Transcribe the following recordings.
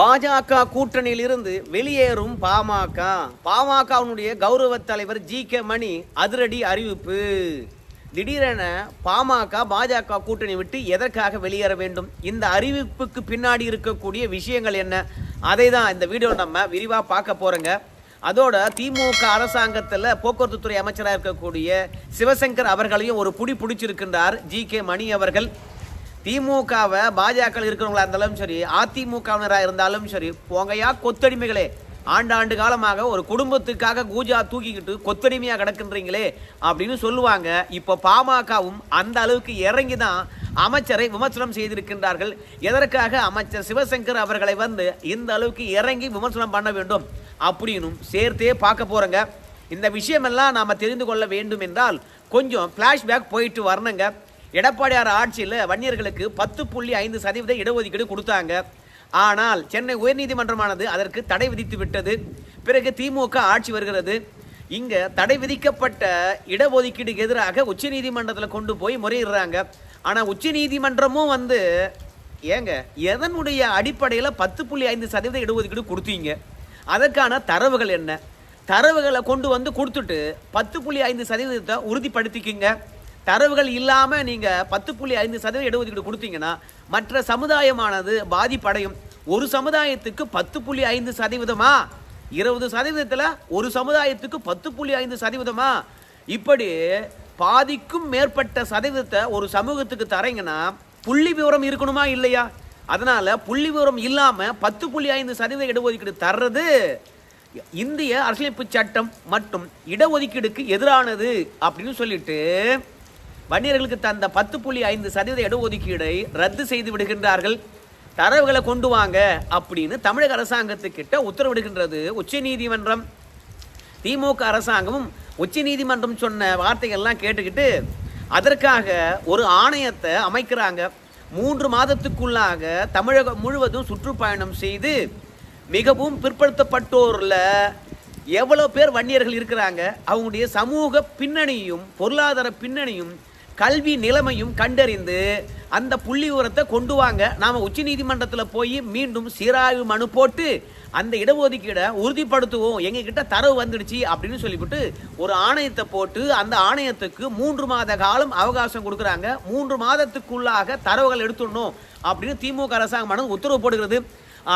பாஜக கூட்டணியில் இருந்து வெளியேறும் பாமக. பாமகவினுடைய கௌரவ தலைவர் ஜி கே மணி அதிரடி அறிவிப்பு. திடீரென பாமக பாஜக கூட்டணி விட்டு எதற்காக வெளியேற வேண்டும்? இந்த அறிவிப்புக்கு பின்னாடி இருக்கக்கூடிய விஷயங்கள் என்ன? அதை தான் இந்த வீடியோ நம்ம விரிவாக பார்க்க போகிறோங்க அதோட திமுக அரசாங்கத்தில் போக்குவரத்து துறை அமைச்சராக இருக்கக்கூடிய சிவசங்கர் அவர்களையும் ஒரு புடி பிடிச்சிருக்கின்றார் ஜி கே மணி அவர்கள். திமுகவை பாஜக இருக்கிறவங்களா இருந்தாலும் சரி அதிமுகவினராக இருந்தாலும் சரி போங்கையா கொத்தடிமைகளே. ஆண்டாண்டு காலமாக ஒரு குடும்பத்துக்காக கூஜா தூக்கிக்கிட்டு கொத்தடிமையாக கிடக்குன்றீங்களே அப்படின்னு சொல்லுவாங்க. இப்போ பாமகவும் அந்த அளவுக்கு இறங்கி தான் அமைச்சரை விமர்சனம் செய்திருக்கின்றார்கள். எதற்காக அமைச்சர் சிவசங்கர் அவர்களை வந்து இந்த அளவுக்கு இறங்கி விமர்சனம் பண்ண வேண்டும் அப்படின்னும் சேர்த்தே பார்க்க போகிறோங்க இந்த விஷயமெல்லாம் நாம் தெரிந்து கொள்ள வேண்டும் என்றால் கொஞ்சம் ஃப்ளாஷ்பேக் போயிட்டு வரணுங்க. எடப்பாடியார் ஆட்சியில் வன்னியர்களுக்கு பத்து புள்ளி ஐந்து சதவீத இடஒதுக்கீடு கொடுத்தாங்க. ஆனால் சென்னை உயர்நீதிமன்றமானது அதற்கு தடை விதித்து விட்டது. பிறகு திமுக ஆட்சி வருகிறது. இங்கே தடை விதிக்கப்பட்ட இடஒதுக்கீடுக்கு எதிராக உச்சநீதிமன்றத்தில் கொண்டு போய் முறையிடுறாங்க. ஆனால் உச்சநீதிமன்றமும் வந்து ஏங்க எதனுடைய அடிப்படையில் பத்து புள்ளி ஐந்து சதவீத இடஒதுக்கீடு கொடுத்தீங்க? அதற்கான தரவுகள் என்ன? தரவுகளை கொண்டு வந்து கொடுத்துட்டு பத்து புள்ளி ஐந்து சதவீதத்தை உறுதிப்படுத்திக்கிங்க. தரவுகள் இல்லாமல் நீங்கள் பத்து புள்ளி ஐந்து சதவீத இடஒதுக்கீடு கொடுத்தீங்கன்னா மற்ற சமுதாயமானது பாதிப்படையும். ஒரு சமுதாயத்துக்கு பத்து புள்ளி ஐந்து சதவீதமா? இருபது சதவீதத்தில் ஒரு சமுதாயத்துக்கு பத்து புள்ளி ஐந்து சதவீதமா? இப்படி பாதிக்கும் மேற்பட்ட சதவீதத்தை ஒரு சமூகத்துக்கு தரீங்கன்னா புள்ளி விவரம் இருக்கணுமா இல்லையா? அதனால் புள்ளி விவரம் இல்லாமல் பத்து புள்ளி ஐந்து சதவீத இடஒதுக்கீடு தர்றது இந்திய அரசியலமைப்பு சட்டம் மற்றும் இடஒதுக்கீடுக்கு எதிரானது அப்படின்னு சொல்லிட்டு வன்னியர்களுக்கு தந்த பத்து புள்ளி ஐந்து சதவீத இடஒதுக்கீடை ரத்து செய்து விடுகின்றார்கள். தரவுகளை கொண்டு வாங்க அப்படின்னு தமிழக அரசாங்கத்துக்கிட்ட உத்தரவிடுகின்றது உச்ச நீதிமன்றம். திமுக அரசாங்கமும் உச்சநீதிமன்றம் சொன்ன வார்த்தைகள்லாம் கேட்டுக்கிட்டு அதற்காக ஒரு ஆணையத்தை அமைக்கிறாங்க. மூன்று மாதத்துக்குள்ளாக தமிழகம் முழுவதும் சுற்றுப்பயணம் செய்து மிகவும் பிற்படுத்தப்பட்டோரில் எவ்வளோ பேர் வன்னியர்கள் இருக்கிறாங்க. அவங்களுடைய சமூக பின்னணியும் பொருளாதார பின்னணியும் கல்வி நிலைமையும் கண்டறிந்து அந்த புள்ளி உரத்தை கொண்டு வாங்க. நாம் உச்சநீதிமன்றத்தில் போய் மீண்டும் சீராய்வு மனு போட்டு அந்த இடஒதுக்கீடை உறுதிப்படுத்துவோம். எங்ககிட்ட தரவு வந்துடுச்சு அப்படின்னு சொல்லிவிட்டு ஒரு ஆணையத்தை போட்டு அந்த ஆணையத்துக்கு மூன்று மாத காலம் அவகாசம் கொடுக்குறாங்க. மூன்று மாதத்துக்குள்ளாக தரவுகள் எடுத்துடணும் அப்படின்னு திமுக அரசாங்கமானது உத்தரவு போடுகிறது.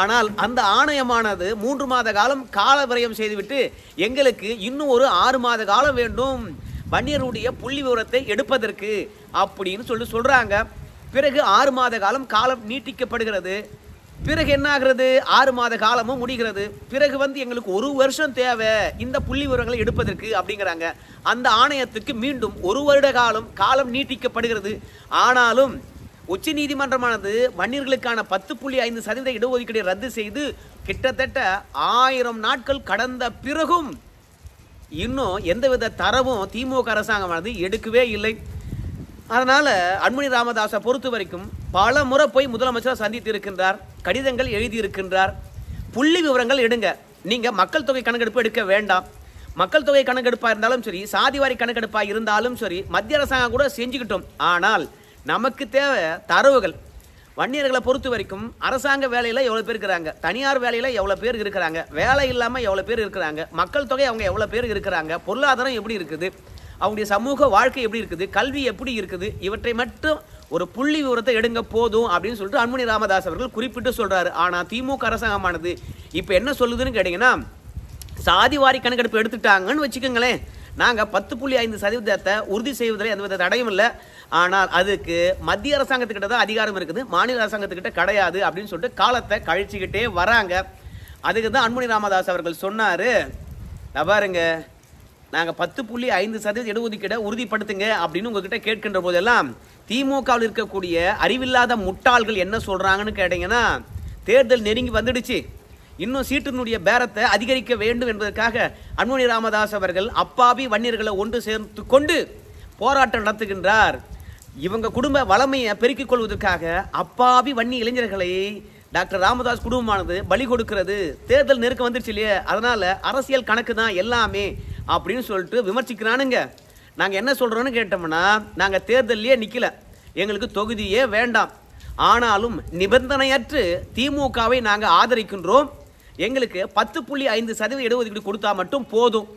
ஆனால் அந்த ஆணையமானது மூன்று மாத காலம் கால விரயம் செய்துவிட்டு எங்களுக்கு இன்னும் ஒரு ஆறு மாத காலம் வேண்டும். வன்னியருடைய புள்ளி விவரத்தை எடுப்பதற்கு அப்படின்னு சொல்லி சொல்கிறாங்க பிறகு ஆறு மாத காலம் காலம் நீட்டிக்கப்படுகிறது. பிறகு என்ன ஆகிறது ஆறு மாத காலமும் முடிகிறது. பிறகு வந்து எங்களுக்கு ஒரு வருஷம் தேவை இந்த புள்ளி விவரங்களை எடுப்பதற்கு அப்படிங்கிறாங்க. அந்த ஆணையத்துக்கு மீண்டும் ஒரு வருட காலம் காலம் நீட்டிக்கப்படுகிறது. ஆனாலும் உச்ச நீதிமன்றமானது வன்னியர்களுக்கான பத்து புள்ளி ஐந்து சதவீத இடஒதுக்கீடை ரத்து செய்து கிட்டத்தட்ட ஆயிரம் நாட்கள் கடந்த பிறகும் இன்னும் எந்தவித தரவும் திமுக அரசாங்கமானது எடுக்கவே இல்லை. அதனால் அன்மணி ராமதாஸை பொறுத்த வரைக்கும் பல முறை போய் முதலமைச்சராக சந்தித்து இருக்கின்றார் கடிதங்கள் எழுதியிருக்கின்றார். புள்ளி விவரங்கள் எடுங்க. நீங்கள் மக்கள் தொகை கணக்கெடுப்பு எடுக்க வேண்டாம். மக்கள் தொகை கணக்கெடுப்பாக இருந்தாலும் சரி சாதிவாரி கணக்கெடுப்பாக இருந்தாலும் சரி மத்திய அரசாங்கம் கூட செஞ்சுக்கிட்டோம். ஆனால் நமக்கு தேவை தரவுகள். வன்னியர்களை பொறுத்த வரைக்கும் அரசாங்க வேலையில் எவ்வளோ பேர் இருக்கிறாங்க? தனியார் வேலையில் எவ்வளோ பேர் இருக்கிறாங்க? வேலை இல்லாமல் எவ்வளோ பேர் இருக்கிறாங்க? மக்கள் தொகை அவங்க எவ்வளோ பேர் இருக்கிறாங்க? பொருளாதாரம் எப்படி இருக்குது? அவங்களுடைய சமூக வாழ்க்கை எப்படி இருக்குது? கல்வி எப்படி இருக்குது? இவற்றை மட்டும் ஒரு புள்ளி விவரத்தை எடுங்க போதும் அப்படின்னு சொல்லிட்டு அன்மணி ராமதாஸ் அவர்கள் குறிப்பிட்டு சொல்கிறாரு ஆனால் திமுக அரசாங்கமானது இப்போ என்ன சொல்லுதுன்னு கேட்டிங்கன்னா சாதிவாரி கணக்கெடுப்பு எடுத்துட்டாங்கன்னு வச்சுக்கோங்களேன். நாங்கள் பத்து புள்ளி ஐந்து சதவீதத்தை உறுதி செய்வதில் எந்தவித தடையும் இல்லை. ஆனால் அதுக்கு மத்திய அரசாங்கத்துக்கிட்ட தான் அதிகாரம் இருக்குது. மாநில அரசாங்கத்துக்கிட்ட கிடையாது அப்படின்னு சொல்லிட்டு காலத்தை கழிச்சுக்கிட்டே வராங்க. அதுக்கு தான் அன்முனி ராமதாஸ் அவர்கள் சொன்னார். பாருங்க நாங்கள் பத்து புள்ளி ஐந்து சதவீத இடஒதுக்கீடை உறுதிப்படுத்துங்க அப்படின்னு உங்ககிட்ட கேட்கின்ற போதெல்லாம் திமுகவில் இருக்கக்கூடிய அறிவில்லாத முட்டாள்கள் என்ன சொல்கிறாங்கன்னு கேட்டிங்கன்னா தேர்தல் நெருங்கி வந்துடுச்சு. இன்னும் சீட்டினுடைய பேரத்தை அதிகரிக்க வேண்டும் என்பதற்காக அன்மணி ராமதாஸ் அவர்கள் அப்பாவி வன்னியர்களை ஒன்று சேர்த்து கொண்டு போராட்டம் நடத்துகின்றார். இவங்க குடும்ப வளமையை பெருக்கிக் கொள்வதற்காக அப்பாவி வன்னி இளைஞர்களை டாக்டர் ராமதாஸ் குடும்பமானது பலி கொடுக்கிறது. தேர்தல் நெருக்கம் வந்துருச்சு இல்லையே அதனால் அரசியல் கணக்கு தான் எல்லாமே அப்படின்னு சொல்லிட்டு விமர்சிக்கிறானுங்க. நாங்கள் என்ன சொல்கிறோன்னு கேட்டோம்னா நாங்கள் தேர்தல்லையே நிற்கல எங்களுக்கு தொகுதியே வேண்டாம். ஆனாலும் நிபந்தனையற்று திமுகவை நாங்கள் ஆதரிக்கின்றோம். எங்களுக்கு பத்து புள்ளி ஐந்து சதவீத இடஒதுக்கீடு கொடுத்தா மட்டும் போதும்.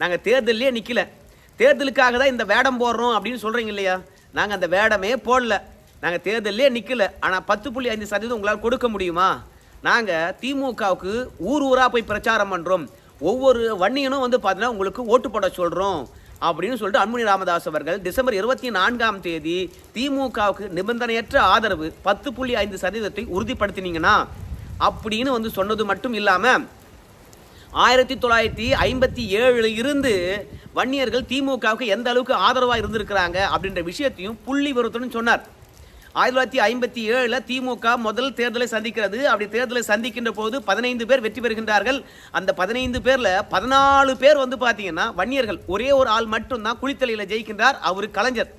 நாங்கள் தேர்தலே நிற்கல தேர்தலுக்காக தான் இந்த வேடம் போடுறோம் அப்படின்னு சொல்கிறீங்க இல்லையா? நாங்கள் அந்த வேடமே போடல. நாங்கள் தேர்தலே நிற்கல ஆனால் பத்து புள்ளி ஐந்து சதவீதம் உங்களால் கொடுக்க முடியுமா? நாங்கள் திமுகவுக்கு ஊர் ஊராக போய் பிரச்சாரம் பண்ணுறோம் ஒவ்வொரு வன்னியனும் வந்து பார்த்தீங்கன்னா உங்களுக்கு ஓட்டு போட சொல்கிறோம் அப்படின்னு சொல்லிட்டு அன்புமணி ராமதாஸ் அவர்கள் டிசம்பர் இருபத்தி நான்காம் தேதி திமுகவுக்கு நிபந்தனையற்ற ஆதரவு பத்து புள்ளி ஐந்து சதவீதத்தை உறுதிப்படுத்தினீங்கன்னா அப்படின்னு வந்து சொன்னது மட்டும் இல்லாமல் ஆயிரத்தி தொள்ளாயிரத்தி ஐம்பத்தி ஏழுல இருந்து வன்னியர்கள் திமுகவுக்கு எந்த அளவுக்கு ஆதரவாக இருந்திருக்கிறாங்க அப்படின்ற விஷயத்தையும் புள்ளி விவரத்துடன் சொன்னார். ஆயிரத்தி தொள்ளாயிரத்தி ஐம்பத்தி ஏழில் திமுக முதல் தேர்தலை சந்திக்கிறது. அப்படி தேர்தலை சந்திக்கின்ற போது பதினைந்து பேர் வெற்றி பெறுகின்றார்கள். அந்த பதினைந்து பேரில் பதினாலு பேர் வந்து பார்த்தீங்கன்னா வன்னியர்கள். ஒரே ஒரு ஆள் மட்டும்தான் குளித்தலையில் ஜெயிக்கின்றார். அவர் கலைஞர்.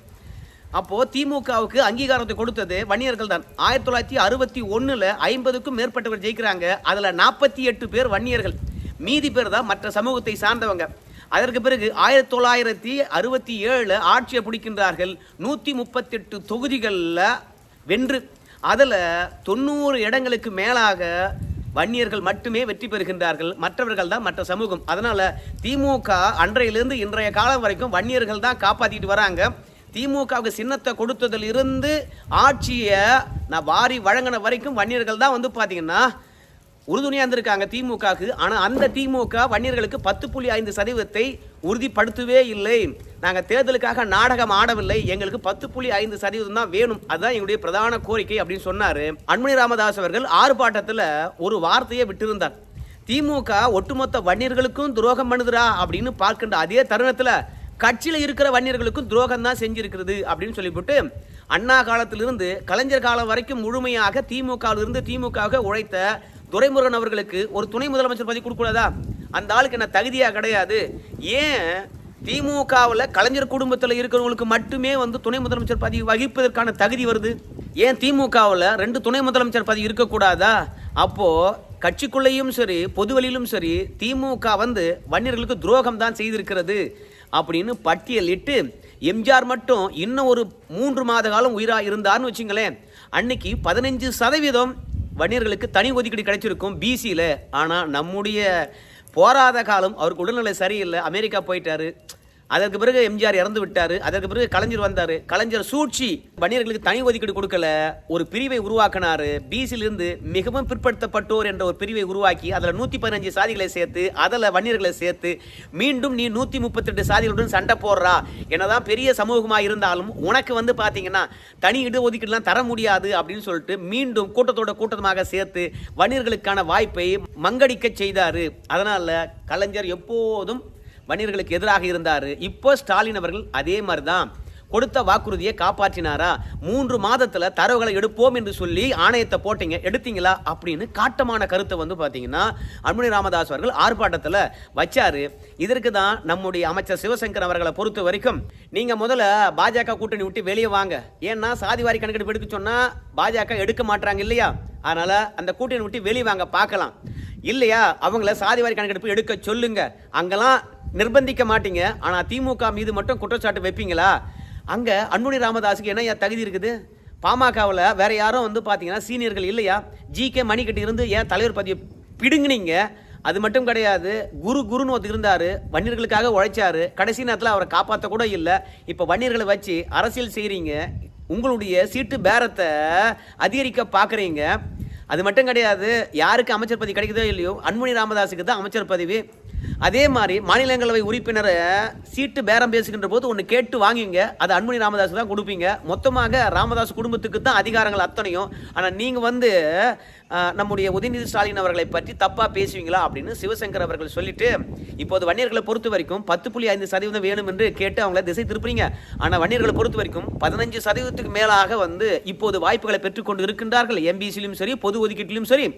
அப்போ திமுகவுக்கு அங்கீகாரத்தை கொடுத்தது வன்னியர்கள் தான் ஆயிரத்தி தொள்ளாயிரத்தி அறுபத்தி ஒன்றில் ஐம்பதுக்கும் மேற்பட்டவர் ஜெயிக்கிறாங்க. அதில் நாற்பத்தி எட்டு பேர் வன்னியர்கள். மீதி பேர் தான் மற்ற சமூகத்தை சார்ந்தவங்க. அதற்கு பிறகு ஆயிரத்தி தொள்ளாயிரத்தி அறுபத்தி ஏழில் ஆட்சியை பிடிக்கின்றார்கள். நூற்றி முப்பத்தெட்டு தொகுதிகளில் வென்று. அதில் தொண்ணூறு இடங்களுக்கு மேலாக வன்னியர்கள் மட்டுமே வெற்றி பெறுகின்றார்கள். மற்றவர்கள் தான் மற்ற சமூகம். அதனால் திமுக அன்றையிலிருந்து இன்றைய காலம் வரைக்கும் வன்னியர்கள் தான் காப்பாற்றிட்டு வராங்க. திமுகவுக்கு சின்னத்தை கொடுத்ததில் இருந்து ஆட்சியை நான் வாரி வழங்கின வரைக்கும் வன்னியர்கள் தான் வந்து பார்த்தீங்கன்னா உறுதுணையாக இருந்திருக்காங்க திமுகவுக்கு. ஆனால் அந்த திமுக வன்னியர்களுக்கு பத்து புள்ளி ஐந்து சதவீதத்தை உறுதிப்படுத்தவே இல்லை. நாங்கள் தேர்தலுக்காக நாடகம் ஆடவில்லை. எங்களுக்கு பத்து புள்ளி ஐந்து சதவீதம் தான் வேணும். அதுதான் எங்களுடைய பிரதான கோரிக்கை அப்படின்னு சொன்னார். அன்மணி ராமதாஸ் அவர்கள் ஆர்ப்பாட்டத்தில் ஒரு வார்த்தையை விட்டிருந்தார். திமுக ஒட்டுமொத்த வன்னியர்களுக்கும் துரோகம் பண்ணுதுரா அப்படின்னு பார்க்கின்ற அதே தருணத்தில் கட்சியில் இருக்கிற வன்னியர்களுக்கும் துரோகம் தான் செஞ்சிருக்கிறது அப்படின்னு சொல்லிவிட்டு அண்ணா காலத்திலிருந்து கலைஞர் காலம் வரைக்கும் முழுமையாக திமுகவிலிருந்து திமுகவுக்கு உழைத்த துரைமுருகன் அவர்களுக்கு ஒரு துணை முதலமைச்சர் பதவி கொடுக்கூடாதா அந்த ஆளுக்கு என்ன தகுதியாக கிடையாது. ஏன் திமுகவில் கலைஞர் குடும்பத்தில் இருக்கிறவங்களுக்கு மட்டுமே வந்து துணை முதலமைச்சர் பதவி வகிப்பதற்கான தகுதி வருது? ஏன் திமுகவில் ரெண்டு துணை முதலமைச்சர் பதவி இருக்கக்கூடாதா? அப்போ கட்சிக்குள்ளேயும் சரி பொதுவெளியிலும் சரி திமுக வந்து வன்னியர்களுக்கு துரோகம் தான் செய்திருக்கிறது. அப்படின்னு பட்டியலிட்டு எம்ஜிஆர் மட்டும் இன்னும் ஒரு மூன்று மாத காலம் உயிராக இருந்தார்னு வச்சுங்களேன். அன்னைக்கு பதினஞ்சு சதவீதம் வன்னியர்களுக்கு தனி ஒதுக்கீடு கிடைச்சிருக்கும் பிசியில் ஆனால் நம்முடைய போராத காலம் அவருக்கு உடல்நிலை சரியில்லை. அமெரிக்கா போயிட்டாரு. அதற்கு பிறகு எம்ஜிஆர் இறந்து விட்டார். அதற்கு பிறகு கலைஞர் வந்தார். கலைஞர் சூழ்ச்சி வணிகர்களுக்கு தனி ஒதுக்கீடு கொடுக்கல. ஒரு பிரிவை உருவாக்கினார். பிசிலிருந்து மிகவும் பிற்படுத்தப்பட்டோர் என்ற ஒரு பிரிவை உருவாக்கி அதில் நூற்றி பதினஞ்சு சாதிகளை சேர்த்து அதில் வணிகர்களை சேர்த்து மீண்டும் நீ நூற்றி முப்பத்தெட்டு சாதிகளுடன் சண்டை போடுறா. என்னதான் பெரிய சமூகமாக இருந்தாலும் உனக்கு வந்து பார்த்தீங்கன்னா தனி இட ஒதுக்கீடுலாம் தர முடியாது அப்படின்னு சொல்லிட்டு மீண்டும் கூட்டத்தோட கூட்டமாக சேர்த்து வணிகர்களுக்கான வாய்ப்பை மங்கடிக்க செய்தார். அதனால் கலைஞர் எப்போதும் வன்னியர்களுக்கு எதிராக இருந்தார். இப்போ ஸ்டாலின் அவர்கள் அதே மாதிரி தான் கொடுத்த வாக்குறுதியை காப்பாற்றினாரா? மூன்று மாதத்தில் தரவுகளை எடுப்போம் என்று சொல்லி ஆணையத்தை போட்டீங்க எடுத்தீங்களா? அப்படின்னு காட்டமான கருத்தை வந்து பார்த்தீங்கன்னா அன்புமணி ராமதாஸ் அவர்கள் ஆர்ப்பாட்டத்தில் வச்சாரு. இதற்கு தான் நம்முடைய அமைச்சர் சிவசங்கர் அவர்களை பொறுத்த வரைக்கும் நீங்கள் முதல்ல பாஜக கூட்டணி விட்டு வெளியே வாங்க. ஏன்னா சாதிவாரி கணக்கெடுப்பு எடுக்க சொன்னால் பாஜக எடுக்க மாட்டாங்க இல்லையா? அதனால் அந்த கூட்டணி விட்டு வெளியே வாங்க பார்க்கலாம். இல்லையா? அவங்கள சாதிவாரி கணக்கெடுப்பு எடுக்க சொல்லுங்க. அங்கெல்லாம் நிர்பந்திக்க மாட்டீங்க. ஆனால் திமுக மீது மட்டும் குற்றச்சாட்டு வைப்பீங்களா? அங்கே அன்புணி ராமதாஸுக்கு என்ன தகுதி இருக்குது? பாமகவில் வேற யாரும் வந்து பார்த்தீங்கன்னா சீனியர்கள் இல்லையா? ஜி கே மணிக்கட்டி இருந்து ஏன் தலைவர் பதவி பிடுங்கினீங்க? அது மட்டும் கிடையாது. குரு குருன்னு ஒருத்தர் இருந்தார். வன்னியர்களுக்காக உழைச்சாரு. கடைசி நேரத்தில் அவரை காப்பாற்ற கூட இல்லை. இப்போ வன்னியர்களை வச்சு அரசியல் செய்கிறீங்க உங்களுடைய சீட்டு பேரத்தை அதிகரிக்க பார்க்குறீங்க அது மட்டும் கிடையாது. யாருக்கு அமைச்சர் பதவி கிடைக்குதோ இல்லையோ அன்முனி ராமதாஸுக்கு தான் அமைச்சர் பதவி. அதே மாதிரி மாநிலங்களவை உறுப்பினரை சீட்டு பேரம் பேசுகின்ற போது ஒன்று கேட்டு வாங்கிங்க. அது அன்புமணி ராமதாஸ் தான் கொடுப்பீங்க. மொத்தமாக ராமதாஸ் குடும்பத்துக்கு தான் அதிகாரங்கள் அத்தனையும். ஆனால் நீங்கள் வந்து நம்முடைய உதயநிதி ஸ்டாலின் அவர்களை பற்றி தப்பாக பேசுவீங்களா அப்படின்னு சிவசங்கர் அவர்கள் சொல்லிட்டு இப்போது வன்னியர்களை பொறுத்த வரைக்கும் பத்து புள்ளி ஐந்து சதவீதம் வேணும் என்று கேட்டு அவங்கள திசை திருப்புறீங்க. ஆனால் வன்னியர்களை பொறுத்த வரைக்கும் பதினஞ்சு சதவீதத்துக்கு மேலாக வந்து இப்போது வாய்ப்புகளை பெற்றுக்கொண்டு இருக்கின்றார்கள். எம்பிசிலும் சரி பொது ஒதுக்கீட்டிலும் சரி.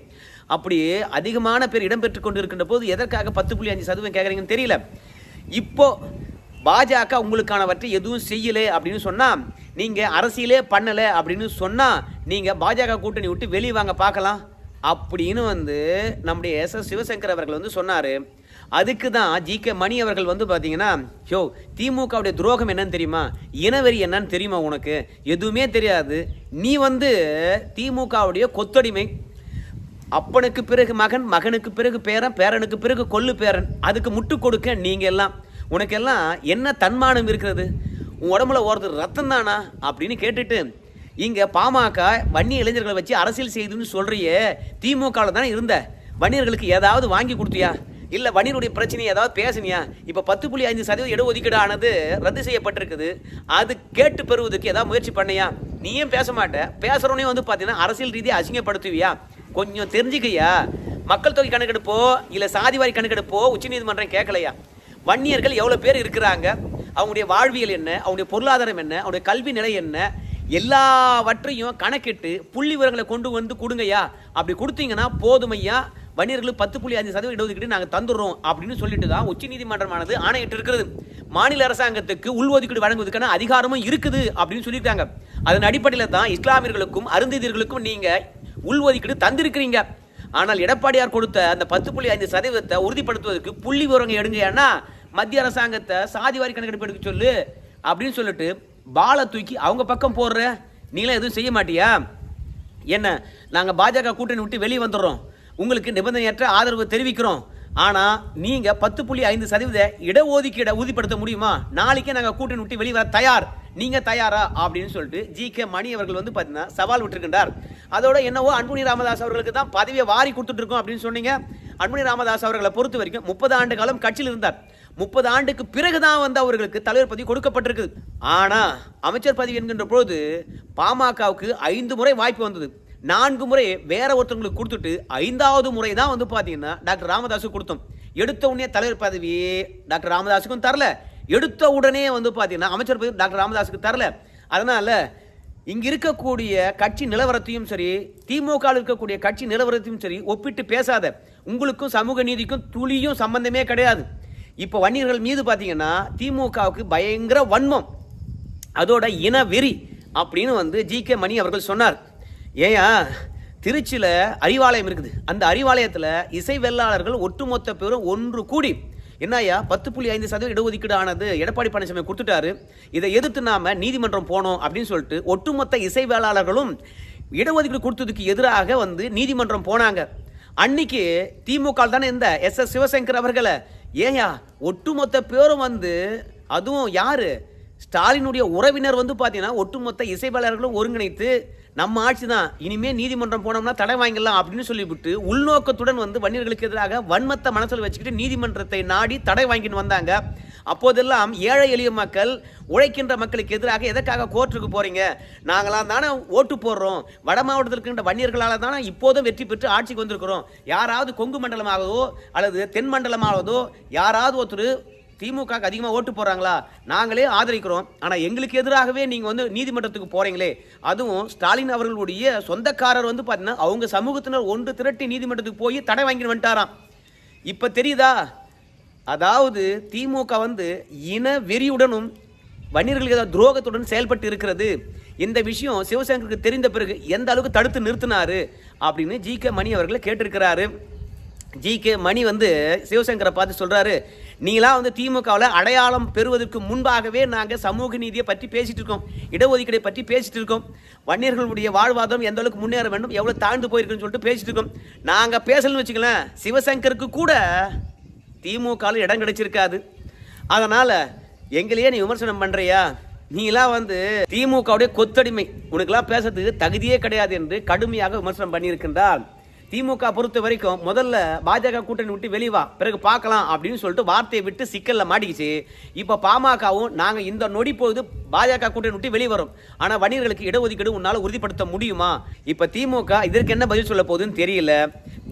அப்படி அதிகமான பேர் இடம்பெற்றுக் கொண்டு இருக்கின்ற போது எதற்காக பத்து புள்ளி அஞ்சு சதவீதம் கேட்குறீங்கன்னு தெரியல. இப்போ பாஜக உங்களுக்கானவற்றை எதுவும் செய்யலை அப்படின்னு சொன்னால் நீங்கள் அரசியலே பண்ணலை அப்படின்னு சொன்னால் நீங்கள் பாஜக கூட்டணி விட்டு வெளியே வாங்க பார்க்கலாம். அப்படின்னு வந்து நம்முடைய எஸ் எஸ் சிவசங்கர் அவர்கள் வந்து சொன்னார். அதுக்கு தான் ஜி கே மணி அவர்கள் வந்து பார்த்தீங்கன்னா யோ திமுகவுடைய துரோகம் என்னன்னு தெரியுமா? இனவெறி என்னன்னு தெரியுமா உனக்கு? எதுவுமே தெரியாது. நீ வந்து திமுகவுடைய கொத்தடிமை. அப்பனுக்கு பிறகு மகன் மகனுக்கு பிறகு பேரன் பேரனுக்கு பிறகு கொல்லு பேரன். அதுக்கு முட்டு கொடுக்க நீங்கள் எல்லாம். உனக்கெல்லாம் என்ன தன்மானம் இருக்கிறது? உன் உடம்புல ஓடுறது ரத்தம் தானா அப்படின்னு கேட்டுட்டு இங்கே பாமக வன்னிய இளைஞர்களை வச்சு அரசியல் செய்துன்னு சொல்கிறியே திமுகவில் தானே இருந்த. வன்னியர்களுக்கு ஏதாவது வாங்கி கொடுத்தியா? இல்லை வன்னியருடைய பிரச்சனையை ஏதாவது பேசுனியா? இப்போ பத்து புள்ளி ஐந்து சதவீதம் இடஒதுக்கீடு ஆனது ரத்து செய்யப்பட்டிருக்குது. அது கேட்டு பெறுவதற்கு ஏதாவது முயற்சி பண்ணியா? நீயும் பேச மாட்ட. பேசுகிறவனையும் வந்து பார்த்தீங்கன்னா அரசியல் ரீதியாக அசிங்கப்படுத்துவியா? கொஞ்சம் தெரிஞ்சுக்கையா? மக்கள் தொகை கணக்கெடுப்போ இல்லை சாதிவாரி கணக்கெடுப்போ உச்சநீதிமன்றம் கேட்கலையா? வன்னியர்கள் எவ்வளோ பேர் இருக்கிறாங்க? அவங்களுடைய வாழ்வியல் என்ன? அவங்களுடைய பொருளாதாரம் என்ன? அவங்களுடைய கல்வி நிலை என்ன? எல்லாவற்றையும் கணக்கிட்டு புள்ளி விவரங்களை கொண்டு வந்து கொடுங்கய்யா. அப்படி கொடுத்தீங்கன்னா போதுமையா? வணிகர்களுக்கு பத்து புள்ளி அஞ்சு சதவீதம் இடஒதுக்கீடு நாங்கள் தந்துடுறோம் அப்படின்னு சொல்லிட்டு தான் உச்ச நீதிமன்றமானது ஆணையிட்டு இருக்கிறது. மாநில அரசாங்கத்துக்கு உள்ஒதுக்கீடு வழங்குவதற்கான அதிகாரமும் இருக்குது அப்படின்னு சொல்லியிருக்காங்க. அதன் அடிப்படையில் தான் இஸ்லாமியர்களுக்கும் அருந்ததியர்களுக்கும் நீங்கள் உள்ஒதுக்கீடு தந்திருக்கிறீங்க. ஆனால் எடப்பாடியார் கொடுத்த அந்த பத்து புள்ளி ஐந்து சதவீதத்தை உறுதிப்படுத்துவதற்கு புள்ளி விவரங்க எடுங்க ஏன்னா மத்திய அரசாங்கத்தை சாதிவாரி கணக்கெடுப்பு எடுக்க சொல்லு அப்படின்னு சொல்லிட்டு பாலை தூக்கி அவங்க பக்கம் போடுற. நீங்களாம் எதுவும் செய்ய மாட்டியா? என்ன நாங்கள் பாஜக கூட்டணி விட்டு வெளியே வந்துடுறோம். உங்களுக்கு நிபந்தனையற்ற ஆதரவு தெரிவிக்கிறோம். ஆனால் நீங்கள் பத்து புள்ளி ஐந்து சதவீத இடஒதுக்கீடை உறுதிப்படுத்த முடியுமா? நாளைக்கே நாங்கள் கூட்டணி விட்டு வெளிவர வர தயார். நீங்கள் தயாரா? அப்படின்னு சொல்லிட்டு ஜி கே மணி அவர்கள் வந்து பார்த்தீங்கன்னா சவால் விட்டுருக்கின்றார். அதோட என்னவோ அன்புமணி ராமதாஸ் அவர்களுக்கு தான் பதவியை வாரி கொடுத்துட்ருக்கோம் அப்படின்னு சொன்னீங்க. அன்புமணி ராமதாஸ் அவர்களை பொறுத்த வரைக்கும் முப்பது ஆண்டு காலம் கட்சியில் இருந்தார். முப்பது ஆண்டுக்கு பிறகு தான் வந்து அவர்களுக்கு தலைவர் பதவி கொடுக்கப்பட்டிருக்குது. ஆனால் அமைச்சர் பதவி என்கின்ற பொழுது பாமகவுக்கு ஐந்து முறை வாய்ப்பு வந்தது. நான்கு முறை வேற ஒருத்தவங்களுக்கு கொடுத்துட்டு ஐந்தாவது முறை தான் வந்து பார்த்தீங்கன்னா டாக்டர் ராமதாஸுக்கு கொடுத்தோம். எடுத்த உடனே தலைவர் பதவி டாக்டர் ராமதாஸுக்கும் தரல. எடுத்த உடனே வந்து பார்த்தீங்கன்னா அமைச்சர் பதவி டாக்டர் ராமதாஸுக்கு தரல. அதனால் இங்கே இருக்கக்கூடிய கட்சி நிலவரத்தையும் சரி திமுகவில் இருக்கக்கூடிய கட்சி நிலவரத்தையும் சரி ஒப்பிட்டு பேசாத. உங்களுக்கும் சமூக நீதிக்கும் துளியும் சம்பந்தமே கிடையாது. இப்போ வன்னியர்கள் மீது பார்த்தீங்கன்னா திமுகவுக்கு பயங்கர வன்மம். அதோட இன வெறி அப்படின்னு வந்து ஜி கே மணி அவர்கள் சொன்னார். ஏயா திருச்சியில் அறிவாலயம் இருக்குது. அந்த அறிவாலயத்தில் இசை வெள்ளாளர்கள் ஒட்டுமொத்த பேரும் ஒன்று கூடி என்னையா பத்து புள்ளி ஐந்து சதவீதம் இடஒதுக்கீடு ஆனது எடப்பாடி பழனிசாமி கொடுத்துட்டாரு. இதை எதிர்த்து நாம நீதிமன்றம் போனோம் அப்படின்னு சொல்லிட்டு ஒட்டுமொத்த இசை வேளாளர்களும் இடஒதுக்கீடு கொடுத்ததுக்கு எதிராக வந்து நீதிமன்றம் போனாங்க. அன்னைக்கு திமுக தானே இந்த எஸ் எஸ் சிவசங்கர் அவர்களை. ஏயா ஒட்டுமொத்த பேரும் வந்து அதுவும் யாரு? ஸ்டாலினுடைய உறவினர் வந்து பார்த்தீங்கன்னா ஒட்டுமொத்த இசைவாளர்களும் ஒருங்கிணைத்து நம்ம ஆட்சி தான். இனிமே நீதிமன்றம் போனோம்னா தடை வாங்கிடலாம் அப்படின்னு சொல்லிவிட்டு உள்நோக்கத்துடன் வந்து வன்னியர்களுக்கு எதிராக வன்மத்தை மனசில் வச்சுக்கிட்டு நீதிமன்றத்தை நாடி தடை வாங்கிட்டு வந்தாங்க. அப்போதெல்லாம் ஏழை எளிய மக்கள் உழைக்கின்ற மக்களுக்கு எதிராக எதற்காக கோர்ட்டுக்கு போறீங்க? நாங்களாம் தானே ஓட்டு போடுறோம். வட மாவட்டத்தில் இருக்கின்ற வன்னியர்களால் தானே இப்போதும் வெற்றி பெற்று ஆட்சிக்கு வந்திருக்கிறோம். யாராவது கொங்கு மண்டலமாகவோ அல்லது தென் மண்டலமாகவோ யாராவது ஒருத்தர் திமுக அதிகமாக ஓட்டு போடுறாங்களா? நாங்களே ஆதரிக்கிறோம். ஆனால் எங்களுக்கு எதிராகவே நீங்கள் வந்து நீதிமன்றத்துக்கு போகிறீங்களே அதுவும் ஸ்டாலின் அவர்களுடைய சொந்தக்காரர் வந்து பார்த்தீங்கன்னா அவங்க சமூகத்தினர் ஒன்று திரட்டி நீதிமன்றத்துக்கு போய் தடை வாங்கிட்டு வந்துட்டாராம். இப்போ தெரியுதா? அதாவது திமுக வந்து இன வெறியுடனும் வன்னியர்களுக்கு ஏதாவது துரோகத்துடன் செயல்பட்டு இருக்கிறது. இந்த விஷயம் சிவசங்கருக்கு தெரிந்த பிறகு எந்த அளவுக்கு தடுத்து நிறுத்தினாரு? அப்படின்னு ஜி கே மணி அவர்களை கேட்டிருக்கிறாரு. ஜி கே மணி வந்து சிவசங்கரை பார்த்து சொல்கிறாரு நீங்களாம் வந்து திமுகவில் அடையாளம் பெறுவதற்கு முன்பாகவே நாங்கள் சமூக நீதியை பற்றி பேசிகிட்டு இருக்கோம். இடஒதுக்கீடை பற்றி பேசிகிட்டு இருக்கோம். வன்னியர்களுடைய வாழ்வாதாரம் எந்த அளவுக்கு முன்னேற வேண்டும் எவ்வளோ தாழ்ந்து போயிருக்குன்னு சொல்லிட்டு பேசிகிட்டு இருக்கோம். நாங்கள் பேசலன்னு வச்சுக்கலாம் சிவசங்கருக்கு கூட திமுகவில் இடம் கிடைச்சிருக்காது. அதனால் எங்களையே நீ விமர்சனம் பண்ணுறியா நீலாம் வந்து திமுகவுடைய கொத்தடிமை. உனக்கெல்லாம் பேசுறதுக்கு தகுதியே கிடையாது என்று கடுமையாக விமர்சனம் பண்ணியிருக்கின்றான். திமுக பொறுத்த வரைக்கும் முதல்ல பாஜக கூட்டணி விட்டு வெளிவா பிறகு பார்க்கலாம் அப்படின்னு சொல்லிட்டு வார்த்தையை விட்டு சிக்கலில் மாட்டிக்கிச்சு. இப்போ பாமகவும் நாங்கள் இந்த நொடி பொழுது பாஜக கூட்டணி விட்டு வெளியே வரும். வணிகர்களுக்கு இடஒதுக்கீடு உன்னால் உறுதிப்படுத்த முடியுமா? இப்போ திமுக இதற்கு என்ன பதில் சொல்ல போகுதுன்னு தெரியல.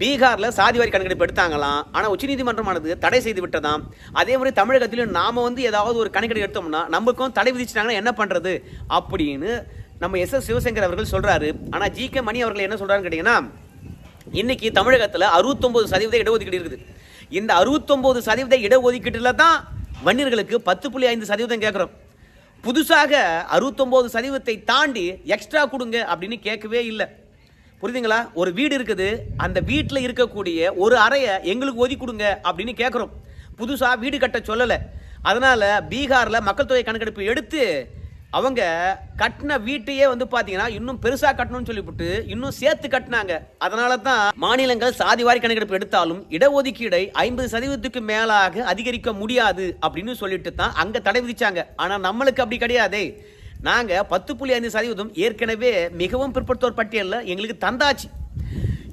பீகாரில் சாதிவாரி கணக்கெடுப்பு எடுத்தாங்களாம். ஆனால் உச்சநீதிமன்றமானது தடை செய்து விட்டதாம். அதே மாதிரி தமிழகத்திலும் நாம் வந்து ஏதாவது ஒரு கணக்கெடுப்பு எடுத்தோம்னா நமக்கும் தடை விதிச்சிட்டாங்கன்னா என்ன பண்ணுறது அப்படின்னு நம்ம எஸ் எஸ் சிவசங்கர் அவர்கள் சொல்கிறாரு ஆனால் ஜி கே மணி அவர்கள் என்ன சொல்கிறாருன்னு கேட்டிங்கன்னா இன்னைக்கு தமிழகத்தில் அறுபத்தொம்பது சதவீத இடஒதுக்கீடு இருக்குது. இந்த அறுபத்தொம்பது சதவீத இடஒதுக்கீட்டில் தான் வன்னியர்களுக்கு பத்து புள்ளி ஐந்து சதவீதம் கேட்குறோம் புதுசாக அறுபத்தொம்போது சதவீதத்தை தாண்டி எக்ஸ்ட்ரா கொடுங்க அப்படின்னு கேட்கவே இல்லை. புரியுதுங்களா? ஒரு வீடு இருக்குது. அந்த வீட்டில் இருக்கக்கூடிய ஒரு அறையை எங்களுக்கு ஒதுக்கி கொடுங்க அப்படின்னு கேட்குறோம் புதுசாக வீடு கட்ட சொல்லலை. அதனால் பீகாரில் மக்கள் தொகை கணக்கெடுப்பு எடுத்து அவங்க கட்டின வீட்டையே வந்து பாத்தீங்கன்னா இன்னும் பெருசாக கட்டணும்னு சொல்லிவிட்டு இன்னும் சேர்த்து கட்டினாங்க. அதனால தான் மாநிலங்கள் சாதிவாரி கணக்கெடுப்பு எடுத்தாலும் இடஒதுக்கீடை ஐம்பது சதவீதத்துக்கு மேலாக அதிகரிக்க முடியாது அப்படின்னு சொல்லிட்டு தான் அங்கே தடை விதிச்சாங்க. ஆனால் நம்மளுக்கு அப்படி கிடையாதே. நாங்கள் பத்து புள்ளி ஐந்து சதவீதம் ஏற்கனவே மிகவும் பிற்படுத்தோர் பட்டியலில் எங்களுக்கு தந்தாச்சு.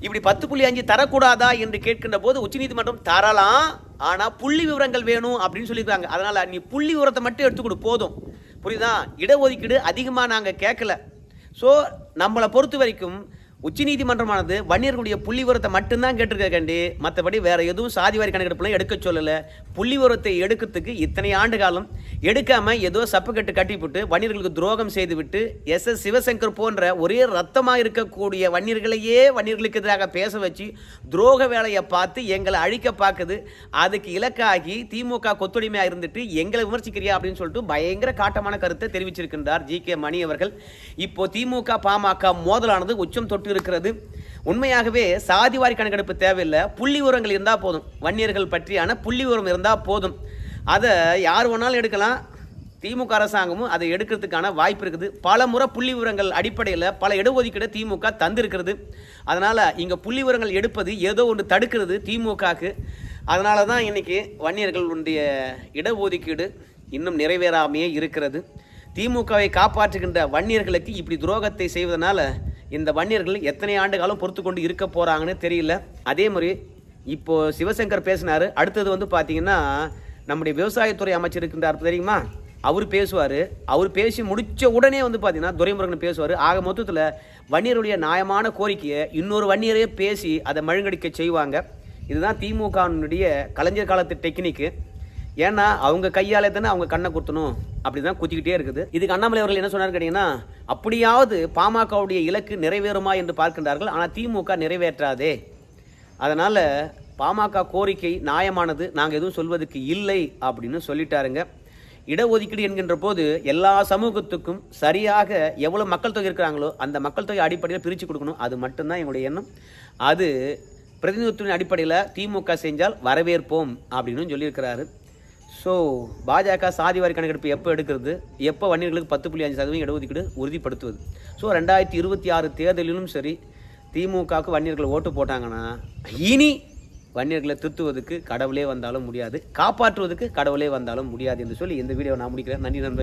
இப்படி பத்து புள்ளி அஞ்சு தரக்கூடாதா என்று கேட்கின்ற போது உச்சநீதிமன்றம் தரலாம். ஆனால் புள்ளி விவரங்கள் வேணும் அப்படின்னு சொல்லியிருக்காங்க. அதனால நீ புள்ளி விவரத்தை மட்டும் எடுத்துக்கொடு போதும். புரியுதா? இடஒதுக்கீடு அதிகமாக நாங்கள் கேட்கல ஸோ நம்மளை பொறுத்த வரைக்கும் உச்சநீதிமன்றமானது வன்னியர்களுடைய புள்ளி விவரத்தை மட்டும்தான் கேட்டிருக்கேன்டி மற்றபடி வேற எதுவும் சாதிவாரி கணக்கெடுப்புலாம் எடுக்க சொல்லலை. புள்ளி விவரத்தை எடுக்கிறதுக்கு இத்தனை ஆண்டு காலம் எடுக்காம ஏதோ சப்பு கட்டு கட்டிவிட்டு வன்னியர்களுக்கு துரோகம் செய்துவிட்டு எஸ். எஸ். சிவசங்கர் போன்ற ஒரே ரத்தமாக இருக்கக்கூடிய வன்னியர்களையே வன்னியர்களுக்கு எதிராக பேச வச்சு துரோக வேலையை பார்த்து எங்களை அழிக்க பார்க்குது. அதுக்கு இலக்காகி திமுக கொத்துடிமையாக இருந்துட்டு எங்களை விமர்சிக்கிறியா அப்படின்னு சொல்லிட்டு பயங்கர காட்டமான கருத்தை தெரிவிச்சிருக்கின்றார் ஜி. கே. மணி அவர்கள். இப்போ திமுக பாமக மோதலானது உச்சம் தொட்டு இருக்கிறது. உண்மையாகவே சாதிவாரி கணக்கெடுப்பு தேவையில்லை. புள்ளி உரங்கள் இருந்தால் போதும். வன்னியர்கள் பற்றியான புள்ளி உரம் இருந்தால் போதும். அதை யார் வேணாலும் எடுக்கலாம். திமுக அரசாங்கமும் அதை எடுக்கிறதுக்கான வாய்ப்பு இருக்குது. பல முறை புள்ளி விவரங்கள் அடிப்படையில் பல இடஒதுக்கீடு திமுக தந்திருக்கிறது. அதனால் இங்கே புள்ளி விவரங்கள் எடுப்பது ஏதோ ஒன்று தடுக்கிறது திமுகக்கு. அதனால தான் இன்றைக்கி வன்னியர்களுடைய இடஒதுக்கீடு இன்னும் நிறைவேறாமையே இருக்கிறது. திமுகவை காப்பாற்றுகின்ற வன்னியர்களுக்கு இப்படி துரோகத்தை செய்வதனால் இந்த வன்னியர்கள் எத்தனை ஆண்டு காலம் பொறுத்து கொண்டு இருக்க போகிறாங்கன்னு தெரியல. அதே மாதிரி இப்போ சிவசங்கர் பேசினார். அடுத்தது வந்து பார்த்தீங்கன்னா நம்முடைய விவசாயத்துறை அமைச்சர் இருக்கின்றார் தெரியுமா? அவர் பேசுவார். அவர் பேசி முடித்த உடனே வந்து பார்த்தீங்கன்னா துரைமுருகன் பேசுவார். ஆக மொத்தத்தில் வன்னியருடைய நியாயமான கோரிக்கையை இன்னொரு வன்னியரே பேசி அதை மழுங்கடிக்க செய்வாங்க. இதுதான் திமுகவினுடைய கலைஞர் காலத்து டெக்னிக்கு ஏன்னா அவங்க கையாலே தானே அவங்க கண்ணை குத்தணும்? அப்படி தான் குத்திக்கிட்டே இருக்குது. இதுக்கு அண்ணாமலை அவர்கள் என்ன சொன்னார் கேட்டீங்கன்னா அப்படியாவது பாமகவுடைய இலக்கு நிறைவேறுமா? என்று பார்க்கின்றார்கள். ஆனால் திமுக நிறைவேற்றாதே. அதனால் பாமக கோரிக்கை நியாயமானது. நாங்கள் எதுவும் சொல்வதற்கு இல்லை அப்படின்னு சொல்லிட்டாருங்க. இடஒதுக்கீடு என்கின்ற போது எல்லா சமூகத்துக்கும் சரியாக எவ்வளோ மக்கள் தொகை இருக்கிறாங்களோ அந்த மக்கள் தொகை அடிப்படையில் பிரித்து கொடுக்கணும். அது மட்டும்தான் எங்களுடைய எண்ணம். அது பிரதிநிதித்துவின் அடிப்படையில் திமுக செஞ்சால் வரவேற்போம் அப்படின்னு சொல்லியிருக்கிறாரு. ஸோ பாஜக சாதிவாரி கணக்கெடுப்பு எப்போ எடுக்கிறது? எப்போ வன்னியர்களுக்கு பத்து புள்ளி அஞ்சு சதவீதம் இடஒதுக்கீடு உறுதிப்படுத்துவது? ஸோ ரெண்டாயிரத்தி இருபத்தி ஆறு தேர்தலிலும் சரி திமுகவுக்கு வன்னியர்கள் ஓட்டு போட்டாங்கன்னா இனி வன்னியர்களை திருத்துவதற்கு கடவுளே வந்தாலும் முடியாது காப்பாற்றுவதற்கு கடவுளே வந்தாலும் முடியாது என்று சொல்லி இந்த வீடியோ நான் முடிக்கிறேன். நன்றி நண்பர்